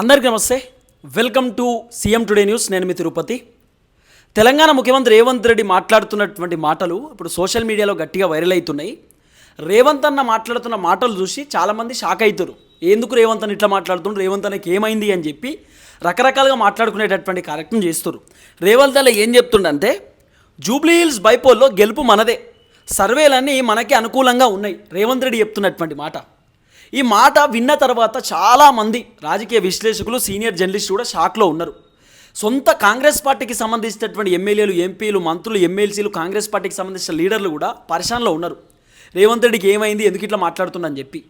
అందరికీ నమస్తే. Welcome to CM today news నేను మీ తిరుపతి. తెలంగాణ ముఖ్యమంత్రి రేవంత్ రెడ్డి మాట్లాడుతున్నటువంటి మాటలు ఇప్పుడు సోషల్ మీడియాలో గట్టిగా వైరల్ అవుతున్నాయి. రేవంత్ అన్న మాట్లాడుతున్న మాటలు చూసి చాలామంది షాక్ అవుతారు. ఎందుకు రేవంత్ అని ఇట్లా మాట్లాడుతుండ్రు? రేవంత్ అన్నకి ఏమైంది? అని చెప్పి రకరకాలుగా మాట్లాడుకునేటటువంటి కార్యక్రమం చేస్తారు రేవంత్ అన్న ఏం చెప్తుండంటే జూబ్లీ హిల్స్ బైపోల్లో గెలుపు మనదే. సర్వేలన్నీ మనకి అనుకూలంగా ఉన్నాయి. రేవంత్ రెడ్డి చెప్తున్నటువంటి మాట. ఈ మాట విన్న తర్వాత చాలామంది రాజకీయ విశ్లేషకులు సీనియర్ జర్నలిస్ట్ కూడా షాక్లో ఉన్నారు. సొంత కాంగ్రెస్ పార్టీకి సంబంధించినటువంటి ఎమ్మెల్యేలు ఎంపీలు మంత్రులు ఎమ్మెల్సీలు కాంగ్రెస్ పార్టీకి సంబంధించిన లీడర్లు కూడా పరిశానలో ఉన్నారు. రేవంత్ రెడ్డికి ఏమైంది ఎందుకు ఇట్లా మాట్లాడుతుందని చెప్పి.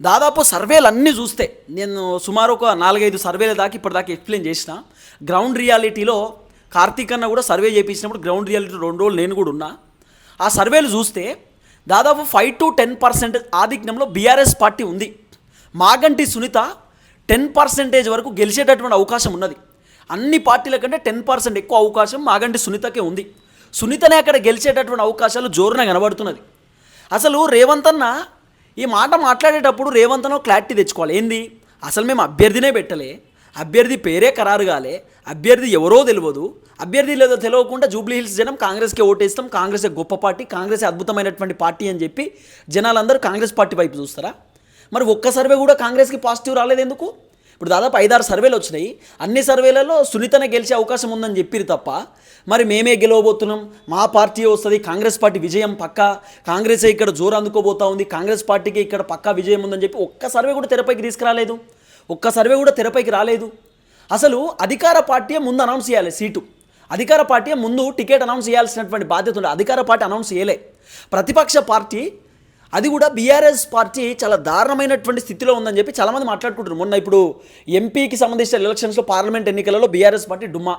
దాదాపు సర్వేలు అన్నీ చూస్తే నేను సుమారు ఒక నాలుగైదు సర్వేల దాకా ఇప్పటిదాకా ఎక్స్ప్లెయిన్ చేసిన గ్రౌండ్ రియాలిటీలో కార్తీక్ అన్న కూడా సర్వే చేయించినప్పుడు గ్రౌండ్ రియాలిటీ రెండు రోజులు నేను కూడా ఉన్నా. ఆ సర్వేలు చూస్తే దాదాపు ఫైవ్ టు టెన్ పర్సెంట్ ఆధిక్యంలో బీఆర్ఎస్ పార్టీ ఉంది. మాగంటి సునీత టెన్ పర్సెంటేజ్ వరకు గెలిచేటటువంటి అవకాశం ఉన్నది. అన్ని పార్టీల కంటే టెన్ పర్సెంట్ ఎక్కువ అవకాశం మాగంటి సునీతకే ఉంది. సునీతనే అక్కడ గెలిచేటటువంటి అవకాశాలు జోరున కనబడుతున్నది. అసలు రేవంత్ అన్న ఈ మాట మాట్లాడేటప్పుడు రేవంత్ అన్న క్లారిటీ తెచ్చుకోవాలి. ఏంది? అసలు మేము అభ్యర్థినే పెట్టలే. అభ్యర్థి పేరే ఖరారు కాలే అభ్యర్థి ఎవరో తెలియదు అభ్యర్థి లేదో తెలియకుండా జూబ్లీ హిల్స్ జనం కాంగ్రెస్కే ఓటేస్తాం కాంగ్రెస్ గొప్ప పార్టీ కాంగ్రెస్ అద్భుతమైనటువంటి పార్టీ అని చెప్పి జనాలందరూ కాంగ్రెస్ పార్టీ వైపు చూస్తారా? మరి ఒక్క సర్వే కూడా కాంగ్రెస్కి పాజిటివ్ రాలేదు ఎందుకు ఇప్పుడు దాదాపు ఐదారు సర్వేలు వచ్చినాయి. అన్ని సర్వేలలో సునీతనే గెలిచే అవకాశం ఉందని చెప్పిరు తప్ప మరి మేమే గెలవబోతున్నాం మా పార్టీ వస్తుంది కాంగ్రెస్ పార్టీ విజయం పక్క కాంగ్రెసే ఇక్కడ జోరు అందుకోబోతా ఉంది కాంగ్రెస్ పార్టీకి ఇక్కడ పక్కా విజయం ఉందని చెప్పి ఒక్క సర్వే కూడా తెరపైకి తీసుకురాలేదు. ఒక్క సర్వే కూడా తెరపైకి రాలేదు. అసలు అధికార పార్టీ ముందు అనౌన్స్ చేయాలి సీటు. అధికార పార్టీ ముందు టికెట్ అనౌన్స్ చేయాల్సినటువంటి బాధ్యత ఉంది అధికార పార్టీ అనౌన్స్ చేయలే. ప్రతిపక్ష పార్టీ అది కూడా బీఆర్ఎస్ పార్టీ చాలా దారుణమైనటువంటి స్థితిలో ఉందని చెప్పి చాలామంది మాట్లాడుకుంటారు మొన్న ఇప్పుడు ఎంపీకి సంబంధించిన ఎలక్షన్స్లో పార్లమెంట్ ఎన్నికలలో బీఆర్ఎస్ పార్టీ డుమ్మా.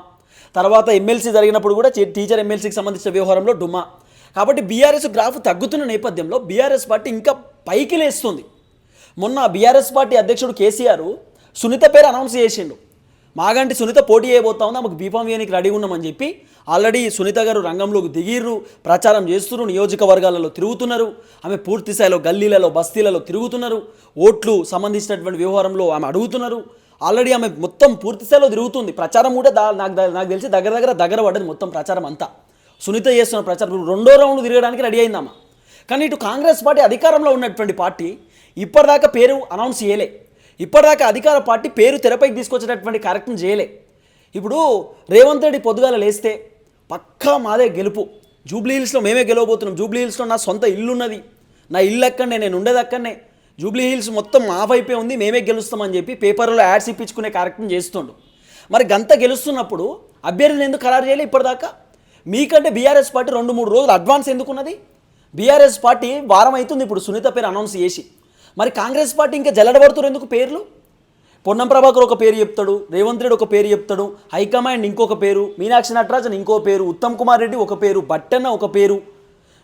తర్వాత ఎమ్మెల్సీ జరిగినప్పుడు కూడా టీచర్ ఎమ్మెల్సీకి సంబంధించిన వ్యవహారంలో డుమ్మా. కాబట్టి బీఆర్ఎస్ గ్రాఫ్ తగ్గుతున్న నేపథ్యంలో బీఆర్ఎస్ పార్టీ ఇంకా పైకి లేస్తుంది. మొన్న బీఆర్ఎస్ పార్టీ అధ్యక్షుడు కేసీఆర్ సునీత పేరు అనౌన్స్ చేసిండు. మాగంటి సునీత పోటీ చేయబోతా ఉంది ఆమెకు బీఫామ్ వేయనికి రెడీ ఉన్నామని చెప్పి ఆల్రెడీ సునీత గారు రంగంలోకి దిగిర్రు ప్రచారం చేస్తున్నారు నియోజకవర్గాలలో తిరుగుతున్నారు ఆమె పూర్తి స్థాయిలో గల్లీలలో బస్తీలలో తిరుగుతున్నారు ఓట్లు సంబంధించినటువంటి వ్యవహారంలో ఆమె అడుగుతున్నారు. ఆల్రెడీ ఆమె మొత్తం పూర్తి స్థాయిలో తిరుగుతుంది ప్రచారం కూడా నాకు నాకు తెలిసి దగ్గర దగ్గర దగ్గర పడ్డది మొత్తం ప్రచారం అంతా. సునీత చేస్తున్న ప్రచారం రెండో రౌండ్ తిరగడానికి రెడీ అయిందమ్మా కానీ ఇటు కాంగ్రెస్ పార్టీ అధికారంలో ఉన్నటువంటి పార్టీ ఇప్పటిదాకా పేరు అనౌన్స్ చేయలే. ఇప్పటిదాకా అధికార పార్టీ పేరు తెరపైకి తీసుకొచ్చేటటువంటి కార్యక్రమం చేయలే. ఇప్పుడు రేవంత్ రెడ్డి పొద్దుగాల లేస్తే పక్కా మాదే గెలుపు. జూబ్లీ హిల్స్లో మేమే గెలవబోతున్నాం. జూబ్లీ హిల్స్లో నా సొంత ఇల్లు ఉన్నది నా ఇల్లు అక్కడనే నేను ఉండేది అక్కడనే. జూబ్లీ హిల్స్ మొత్తం మా వైపే ఉంది మేమే గెలుస్తామని చెప్పి పేపర్లో యాడ్స్ ఇప్పించుకునే కార్యక్రమం చేస్తుండు. మరి గంత గెలుస్తున్నప్పుడు అభ్యర్థిని ఎందుకు ఖరారు చేయలే ఇప్పటిదాకా? మీకంటే బీఆర్ఎస్ పార్టీ రెండు మూడు రోజులు అడ్వాన్స్ ఎందుకున్నది? బీఆర్ఎస్ పార్టీ వారం అవుతుంది ఇప్పుడు సునీత పేరు అనౌన్స్ చేసి. మరి కాంగ్రెస్ పార్టీ ఇంకా జల్లడబడుతున్నారు ఎందుకు పేర్లు? పొన్నం ప్రభాకర్ ఒక పేరు చెప్తాడు రేవంత్ రెడ్డి ఒక పేరు చెప్తాడు హైకమాండ్ ఇంకొక పేరు మీనాక్షి నటరాజన్ ఇంకో పేరు ఉత్తమ్ కుమార్ రెడ్డి ఒక పేరు బట్టన్న ఒక పేరు.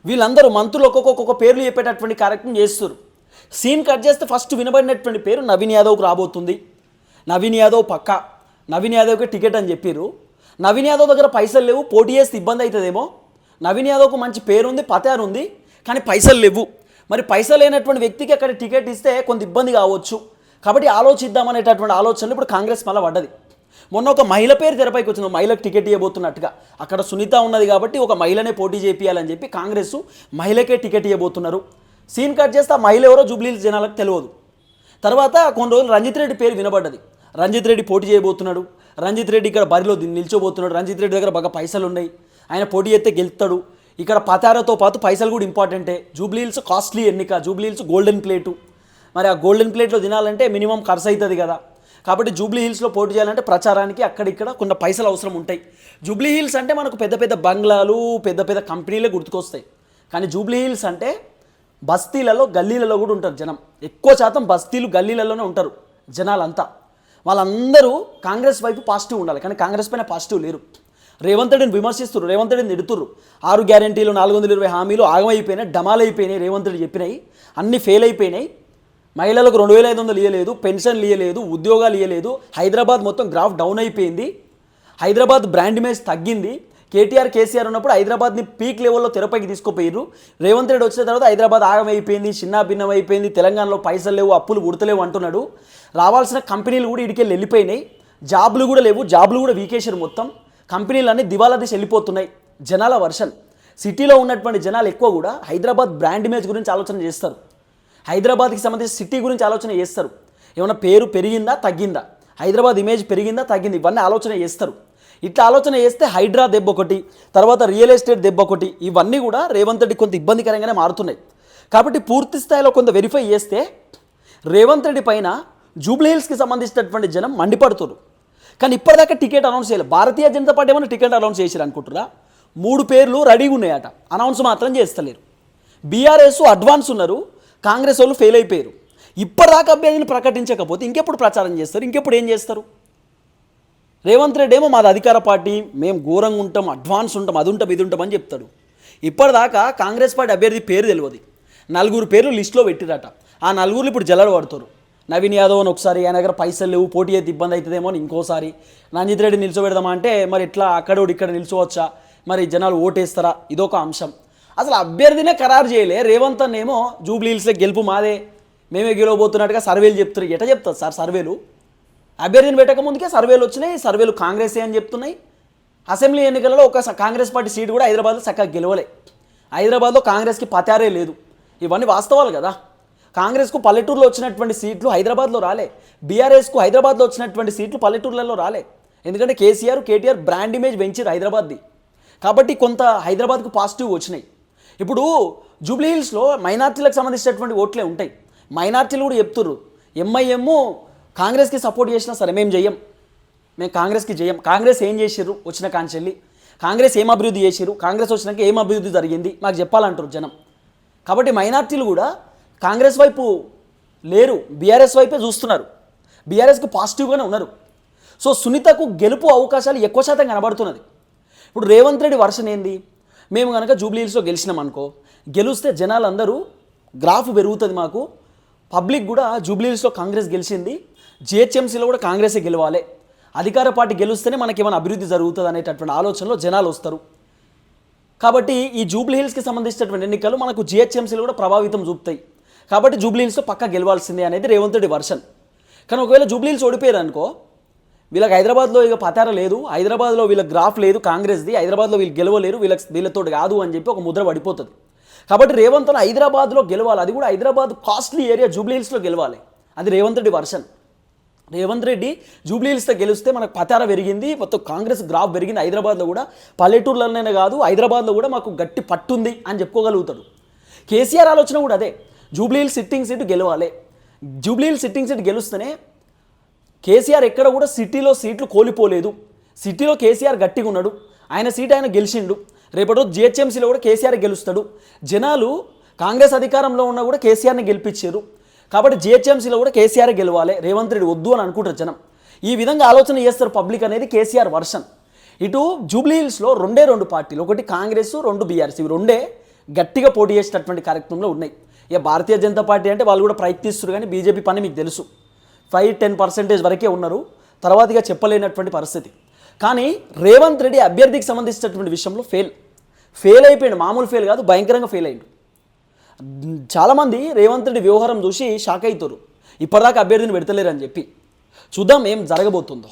వీళ్ళందరూ మంత్రులు ఒక్కొక్క పేర్లు చెప్పేటటువంటి కార్యక్రమం చేస్తారు సీన్ కట్ చేస్తే ఫస్ట్ వినబడినటువంటి పేరు నవీన్ యాదవ్కు రాబోతుంది. నవీన్ యాదవ్ పక్క. నవీన్ యాదవ్కి టికెట్ అని చెప్పారు నవీన్ యాదవ్ దగ్గర పైసలు లేవు పోటీ చేస్తే ఇబ్బంది అవుతుందేమో. నవీన్ యాదవ్కు మంచి పేరుంది పతారు ఉంది కానీ పైసలు లేవు. మరి పైసలు లేనటువంటి వ్యక్తికి అక్కడ టికెట్ ఇస్తే కొంత ఇబ్బంది కావచ్చు. కాబట్టి ఆలోచిద్దామనేటటువంటి ఆలోచనలు ఇప్పుడు కాంగ్రెస్ మళ్ళీ పడ్డది. మొన్న ఒక మహిళ పేరు తెరపైకి వచ్చింది. మహిళకు టికెట్ ఇవ్వబోతున్నట్టుగా. అక్కడ సునీత ఉన్నది కాబట్టి ఒక మహిళనే పోటీ చేపియాలని చెప్పి కాంగ్రెస్ మహిళకే టికెట్ ఇవ్వబోతున్నారు. సీన్ కట్ చేస్తే ఆ మహిళ ఎవరో జూబ్లీ జనాలకు తెలియదు. తర్వాత కొన్ని రోజులు రంజిత్ రెడ్డి పేరు వినబడ్డది. రంజిత్ రెడ్డి పోటీ చేయబోతున్నాడు. రంజిత్ రెడ్డి ఇక్కడ బరిలో నిల్చోబోతున్నాడు. రంజిత్ రెడ్డి దగ్గర బాగా పైసలు ఉన్నాయి ఆయన పోటీ చేస్తే గెలుస్తాడు. ఇక్కడ పతారతో పాటు పైసలు కూడా ఇంపార్టెంటే. జూబ్లీ హిల్స్ కాస్ట్లీ ఎన్నిక జూబ్లీహిల్స్ గోల్డెన్ ప్లేటు. మరి ఆ గోల్డెన్ ప్లేట్లో తినాలంటే మినిమం ఖర్చు అవుతుంది కదా. కాబట్టి జూబ్లీ హిల్స్లో పోటీ చేయాలంటే ప్రచారానికి అక్కడిక్కడ కొన్ని పైసలు అవసరం ఉంటాయి. జూబ్లీ హిల్స్ అంటే మనకు పెద్ద పెద్ద బంగ్లాలు పెద్ద పెద్ద కంపెనీలే గుర్తుకొస్తాయి. కానీ జూబ్లీ హిల్స్ అంటే బస్తీలలో గల్లీలలో కూడా ఉంటారు జనం. ఎక్కువ శాతం బస్తీలు గల్లీలలోనే ఉంటారు జనాలంతా. వాళ్ళందరూ కాంగ్రెస్ వైపు పాజిటివ్ ఉండాలి. కానీ కాంగ్రెస్ పైన పాజిటివ్ లేరు. రేవంత్ రెడ్డిని విమర్శిస్తురు రేవంత్ రెడ్డిని తిడుతుర్రు. ఆరు గ్యారెంటీలు నాలుగు వందల ఇరవై హామీలు ఆగమైపోయినాయి డమాలైపోయినాయి రేవంత్ రెడ్డి చెప్పినాయి. అన్నీ ఫెయిల్ అయిపోయినాయి. మహిళలకు రెండు వేల ఐదు వందలు ఇవ్వలేదు పెన్షన్లు ఇవ్వలేదు ఉద్యోగాలు ఇవ్వలేదు హైదరాబాద్ మొత్తం గ్రాఫ్ డౌన్ అయిపోయింది. హైదరాబాద్ బ్రాండ్ ఇమేజ్ తగ్గింది. కేటీఆర్ కేసీఆర్ ఉన్నప్పుడు హైదరాబాద్ని పీక్ లెవెల్లో తెరపైకి తీసుకుపోయారు రేవంత్ రెడ్డి వచ్చిన తర్వాత హైదరాబాద్ ఆగమైపోయింది చిన్న భిన్నం అయిపోయింది తెలంగాణలో పైసలు లేవు అప్పులు ఉడతలేవు అంటున్నాడు. రావాల్సిన కంపెనీలు కూడా ఇడికెళ్ళి వెళ్ళిపోయినాయి. జాబులు కూడా లేవు జాబులు కూడా వీకేశారు మొత్తం. కంపెనీలన్నీ దివాలా దిశ వెళ్ళిపోతున్నాయి. జనాల వర్షన్. సిటీలో ఉన్నటువంటి జనాలు ఎక్కువ కూడా హైదరాబాద్ బ్రాండ్ ఇమేజ్ గురించి ఆలోచన చేస్తారు. హైదరాబాద్కి సంబంధించి సిటీ గురించి ఆలోచన చేస్తారు. ఏమైనా పేరు పెరిగిందా తగ్గిందా? హైదరాబాద్ ఇమేజ్ పెరిగిందా తగ్గింది? ఇవన్నీ ఆలోచన చేస్తారు. ఇట్లా ఆలోచన చేస్తే హైడ్రా దెబ్బ ఒకటి తర్వాత రియల్ ఎస్టేట్ దెబ్బ ఒకటి ఇవన్నీ కూడా రేవంత్ రెడ్డి కొంత ఇబ్బందికరంగానే మారుతున్నాయి. కాబట్టి పూర్తి స్థాయిలో కొంత వెరిఫై చేస్తే రేవంత్ రెడ్డి పైన జూబ్లీహిల్స్కి సంబంధించినటువంటి జనం మండిపడుతున్నారు కానీ ఇప్పటిదాకా టికెట్ అనౌన్స్ చేయలేదు భారతీయ జనతా పార్టీ ఏమైనా టికెట్ అనౌన్స్ చేశారు అనుకుంటురా మూడు పేర్లు రెడీగా ఉన్నాయట. అనౌన్స్ మాత్రం చేస్తలేరు. బీఆర్ఎస్ అడ్వాన్స్ ఉన్నారు. కాంగ్రెస్ వాళ్ళు ఫెయిల్ అయిపోయారు. ఇప్పటిదాకా అభ్యర్థిని ప్రకటించకపోతే ఇంకెప్పుడు ప్రచారం చేస్తారు? ఇంకెప్పుడు ఏం చేస్తారు? రేవంత్ రెడ్డి ఏమో మాది అధికార పార్టీ మేము ఘోరంగా ఉంటాం అడ్వాన్స్ ఉంటాం అది ఉంటాం ఇది ఉంటాం అని చెప్తాడు. ఇప్పటిదాకా కాంగ్రెస్ పార్టీ అభ్యర్థి పేరు తెలియదు. నలుగురు పేర్లు లిస్టులో పెట్టిరట ఆ నలుగురు ఇప్పుడు జల్లడ పడుతారు నవీన్ యాదవ్ అని ఒకసారి ఆయన దగ్గర పైసలు లేవు పోటీ అయితే ఇబ్బంది అవుతుందేమో అని ఇంకోసారి. రంజిత్ రెడ్డి నిల్చోబెడదామా అంటే మరి ఎట్లా అక్కడోడు ఇక్కడ నిల్చోవచ్చా? మరి జనాలు ఓటేస్తారా? ఇదొక అంశం. అసలు అభ్యర్థినే ఖరారు చేయలే. రేవంత్ అన్నేమో జూబ్లీ హిల్స్లో గెలుపు మాదే. మేమే గెలవబోతున్నట్టుగా సర్వేలు చెప్తారు ఎట చెప్తారు సార్ సర్వేలు? అభ్యర్థిని పెట్టక ముందుకే సర్వేలు వచ్చినాయి. సర్వేలు కాంగ్రెసే అని చెప్తున్నాయి. అసెంబ్లీ ఎన్నికలలో ఒక కాంగ్రెస్ పార్టీ సీటు కూడా హైదరాబాద్లో చక్కగా గెలవలే. హైదరాబాద్లో కాంగ్రెస్కి పతారే లేదు. ఇవన్నీ వాస్తవాలు కదా. కాంగ్రెస్కు పల్లెటూరులో వచ్చినటువంటి సీట్లు హైదరాబాద్లో రాలే. బీఆర్ఎస్కు హైదరాబాద్లో వచ్చినటువంటి సీట్లు పల్లెటూర్లలో రాలే. ఎందుకంటే కేసీఆర్ కేటీఆర్ బ్రాండ్ ఇమేజ్ పెంచారు హైదరాబాద్ది. కాబట్టి కొంత హైదరాబాద్కు పాజిటివ్ వచ్చినాయి. ఇప్పుడు జూబ్లీ హిల్స్లో మైనార్టీలకు సంబంధించినటువంటి ఓట్లే ఉంటాయి. మైనార్టీలు కూడా చెప్తుర్రు. ఎంఐఎం కాంగ్రెస్కి సపోర్ట్ చేసినా సరే మేము చెయ్యం మేము కాంగ్రెస్కి చేయం కాంగ్రెస్ ఏం చేసిర్రు? వచ్చిన కాంచెల్లి. కాంగ్రెస్ ఏం అభివృద్ధి చేసిర్రు? కాంగ్రెస్ వచ్చినాక ఏం అభివృద్ధి జరిగింది? మాకు చెప్పాలంటారు జనం. కాబట్టి మైనార్టీలు కూడా కాంగ్రెస్ వైపు లేరు బీఆర్ఎస్ వైపే చూస్తున్నారు. బీఆర్ఎస్కి పాజిటివ్గానే ఉన్నారు. సో సునీతకు గెలుపు అవకాశాలు ఎక్కువ శాతం కనబడుతున్నది. ఇప్పుడు రేవంత్ రెడ్డి వర్షన్ ఏంది? మేము కనుక జూబ్లీహిల్స్లో గెలిచినామనుకో గెలిచినాం అనుకో గెలిస్తే జనాలందరూ గ్రాఫ్ పెరుగుతుంది మాకు. పబ్లిక్ కూడా జూబ్లీహిల్స్లో కాంగ్రెస్ గెలిచింది జిహెచ్ఎంసీలో కూడా కాంగ్రెసే గెలవాలి. అధికార పార్టీ గెలుస్తేనే మనకి ఏమైనా అభివృద్ధి జరుగుతుంది అనేటటువంటి ఆలోచనలో జనాలు వస్తారు. కాబట్టి ఈ జూబ్లీహిల్స్కి సంబంధించినటువంటి ఎన్నికలు మనకు జిహెచ్ఎంసీలు కూడా ప్రభావితం చూపుతాయి. కాబట్టి జూబ్లీహిల్స్లో పక్క గెలవాల్సిందే అనేది రేవంత్ రెడ్డి వర్షన్. కానీ ఒకవేళ జూబ్లీహిల్స్ ఓడిపోయారు అనుకో వీళ్ళకి హైదరాబాద్లో ఇక పతార లేదు హైదరాబాద్లో వీళ్ళకి గ్రాఫ్ లేదు కాంగ్రెస్ది హైదరాబాద్లో వీళ్ళు గెలవలేరు వీళ్ళకి వీళ్ళతో కాదు అని చెప్పి ఒక ముద్ర పడిపోతుంది. కాబట్టి రేవంత్ హైదరాబాద్లో గెలవాలి అది కూడా హైదరాబాద్ కాస్ట్లీ ఏరియా జూబ్లీహిల్స్లో గెలవాలి. అది రేవంత్ రెడ్డి వర్షన్. రేవంత్ రెడ్డి జూబ్లీహిల్స్తో గెలిస్తే మనకు పతార పెరిగింది మొత్తం కాంగ్రెస్ గ్రాఫ్ పెరిగింది హైదరాబాద్లో కూడా. పల్లెటూర్లలోనే కాదు హైదరాబాద్లో కూడా మాకు గట్టి పట్టుంది అని చెప్పుకోగలుగుతాడు. కేసీఆర్ ఆలోచన కూడా అదే. జూబ్లీహిల్ సిట్టింగ్ సీటు గెలవాలి. జూబ్లీహిల్ సిట్టింగ్ సీట్ గెలుస్తేనే కేసీఆర్ ఎక్కడ కూడా సిటీలో సీట్లు కోల్పోలేదు. సిటీలో కేసీఆర్ గట్టిగా ఉన్నాడు. ఆయన సీట్ ఆయన గెలిచిండు. రేపటి రోజు జిహెచ్ఎంసీలో కూడా కేసీఆర్ గెలుస్తాడు. జనాలు కాంగ్రెస్ అధికారంలో ఉన్నా కూడా కేసీఆర్ని గెలిపించారు. కాబట్టి జిహెచ్ఎంసీలో కూడా కేసీఆర్ గెలవాలి. రేవంత్ రెడ్డి వద్దు అని అనుకుంటారు జనం. ఈ విధంగా ఆలోచన చేస్తారు పబ్లిక్ అనేది కేసీఆర్ వర్షన్. ఇటు జూబ్లీ హిల్స్లో రెండే రెండు పార్టీలు. ఒకటి కాంగ్రెస్ రెండు బీఆర్ఎస్. ఇవి రెండే గట్టిగా పోటీ చేసేటటువంటి కార్యక్రమంలో ఉన్నాయి. ఇక భారతీయ జనతా పార్టీ అంటే వాళ్ళు కూడా ప్రయత్నిస్తారు కానీ బీజేపీ పని మీకు తెలుసు. ఫైవ్ టెన్ పర్సెంటేజ్ వరకే ఉన్నారు. తర్వాతగా చెప్పలేనటువంటి పరిస్థితి. కానీ రేవంత్ రెడ్డి అభ్యర్థికి సంబంధించినటువంటి విషయంలో ఫెయిల్ ఫెయిల్ అయిపోయాడు. మామూలు ఫెయిల్ కాదు భయంకరంగా ఫెయిల్ అయ్యాడు చాలామంది రేవంత్ రెడ్డి వ్యవహారం చూసి షాక్ అవుతారు. ఇప్పటిదాకా అభ్యర్థిని పెడతలేరని అని చెప్పి. చూద్దాం ఏం జరగబోతుందో.